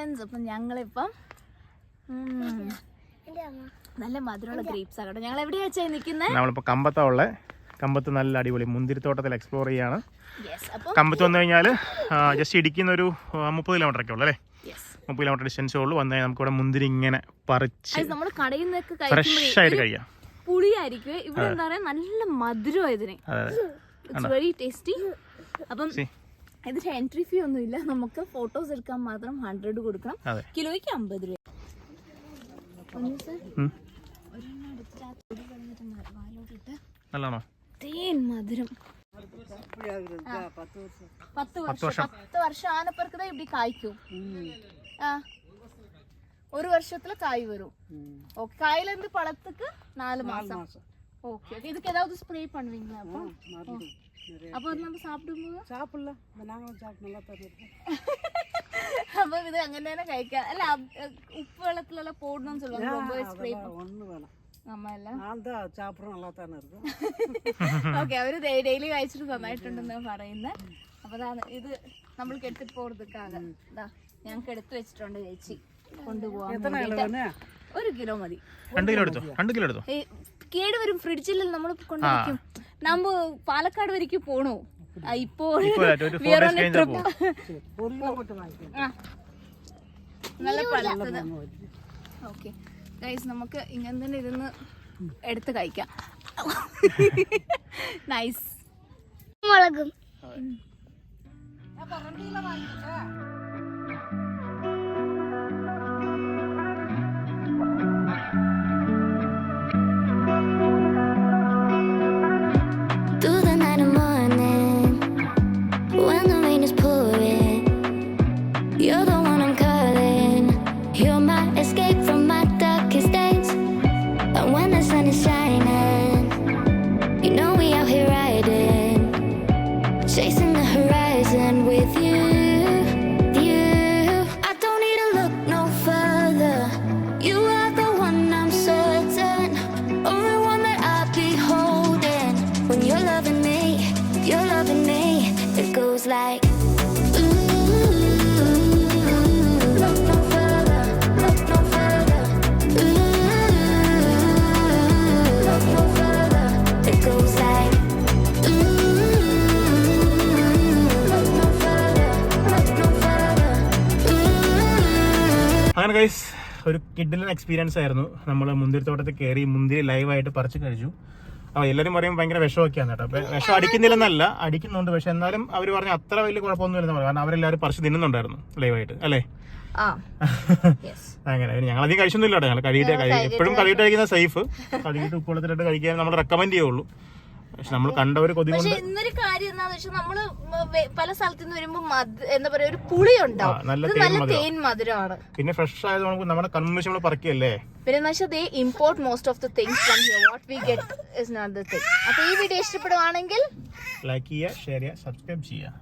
Friends അപ്പം ഞങ്ങളിപ്പം നല്ല മധുരമുള്ള ഗ്രേപ്സ് ആകട്ടെ ഞങ്ങൾ എവിടെയാ വെച്ചാൽ നിൽക്കുന്നത് നമ്മളിപ്പോൾ കമ്പത്തുള്ള കമ്പത്ത് നല്ല അടിപൊളി മുന്തിരിത്തോട്ടത്തിൽ എക്സ്പ്ലോർ ചെയ്യാണ്. കമ്പത്ത് വന്നു കഴിഞ്ഞാൽ ജസ്റ്റ് ഇടിക്കുന്ന ഒരു മുപ്പത് കിലോമീറ്റർ ഒക്കെ ഉള്ളു അല്ലേ? യെസ് മുപ്പത് കിലോമീറ്റർ ഡിസ്റ്റൻസേ ഉള്ളൂ. വന്നു കഴിഞ്ഞാൽ നമുക്കിവിടെ മുന്തിരി ഇങ്ങനെ പറിച്ച് ഫ്രഷ് ആയിട്ട് കഴിയാം കഴിക്കാം. പുളിയായിരിക്കും ഇവിടെ എന്താ പറയാ നല്ല മധുരം ഇതിന്. ഇറ്റ്സ് വെരി ടേസ്റ്റി അപ്പം. ഇതിന്റെ എൻട്രി ഫീ ഒന്നും ഇല്ല നമുക്ക് ഫോട്ടോസ് എടുക്കാൻ മാത്രം ഹൺഡ്രഡ് കൊടുക്കണം. കിലോയ്ക്ക് അമ്പത് രൂപ. മധുരം. പത്ത് വർഷം. പത്ത് വർഷം. ആനപ്പർക്ക് ഇവിടെ കായ്ക്കും. ആ. ഒരു വർഷത്തിൽ കായ് വരും. കായിലെന്ത് പഴത്തക്ക്? നാല് മാസം. ஓகே இதுக்கு ஏதாவது ஸ்ப்ரே பண்ணுவீங்களா அப்போ அப்போ அது நம்ம சாப்பிடும்போது சாப்பிடலாம் நாங்களும் சாப்பிட்டு நல்லா தருவோம் ഇത് അങ്ങനെ കഴിക്കാം. അല്ല ഉപ്പ് വെള്ളത്തിലെല്ലാം പോടണം ഒന്നും വേണം. ഓക്കെ അവർ ഡെയിലി കഴിച്ചിട്ട് നന്നായിട്ടുണ്ടെന്ന് പറയുന്നത് അപ്പൊ ഇത് നമ്മൾ കെട്ടിപ്പോറതുക്കാണ് ഞങ്ങൾക്ക് എടുത്തു വെച്ചിട്ടുണ്ട് ചേച്ചി. കൊണ്ടുപോകാൻ ഒരു കിലോ മതി. രണ്ട് കിലോ എടുത്തോ? രണ്ട് കിലോ എടുത്തോ? കേട് വരും ഫ്രിഡ്ജിൽ നമ്മൾ കൊണ്ടുവയ്ക്കും നമ്മ പാലക്കാട് വരയ്ക്ക് പോണോ. ഇപ്പോ നമുക്ക് ഇങ്ങനെ തന്നെ ഇരുന്ന് എടുത്ത് കഴിക്കാം. നൈസ് മുളകും. Ooh. അങ്ങനെ ഗൈസ് ഒരു കിഡിലൻ എക്സ്പീരിയൻസ് ആയിരുന്നു. നമ്മൾ മുന്തിരിത്തോട്ടത്തിൽ കയറി മുന്തിരി ലൈവായിട്ട് പറിച്ചു കഴിച്ചു. അപ്പോൾ എല്ലാരും പറയും ഭയങ്കര വിഷമൊക്കെയാണ് കേട്ടോ. അപ്പൊ വിഷം അടിക്കുന്നില്ലെന്നല്ല അടിക്കുന്നുണ്ട്. പക്ഷെ എന്നാലും അവർ പറഞ്ഞ അത്ര വലിയ കുഴപ്പമൊന്നുമില്ലെന്ന് പറഞ്ഞു കാരണം അവരെല്ലാവരും പറിച്ച് തിന്നുന്നുണ്ടായിരുന്നു ലൈവായിട്ട് അല്ലേ? അങ്ങനെ. ഞങ്ങൾ അധികം കഴിച്ചൊന്നുമില്ല കേട്ടോ. ഞങ്ങൾ കഴിയിട്ട് എപ്പോഴും കഴിയിട്ട് കഴിക്കുന്ന സേഫ് കഴിയിട്ട് ഉപ്പുവെള്ളത്തിലിട്ട് കഴിക്കാൻ നമ്മൾ റെക്കമെൻഡ് ചെയ്യുള്ളൂ. പക്ഷെ നമ്മൾ കണ്ടവര് കൊതി പക്ഷെ ഇന്നൊരു കാര്യം എന്താന്ന് വെച്ചാൽ നമ്മൾ പല സ്ഥലത്തു നിന്ന് വരുമ്പോ എന്താ പറയാ ഒരു പുളി ഉണ്ടാവും നല്ല തേൻ മധുരമാണ്. പിന്നെ ഫ്രഷ് ആയത് നമുക്ക് നമ്മുടെ കൺവെൻഷൻ നമ്മൾ പറക്കിയല്ലേ? പിന്നെ ദേ import most of the things from here what we get is not the thing അപ്പൊ ഈ വീഡിയോ ഇഷ്ടപ്പെടുവാണെങ്കിൽ ലൈക്ക് ചെയ്യുക ഷെയർ ചെയ്യുക സബ്സ്ക്രൈബ് ചെയ്യുക.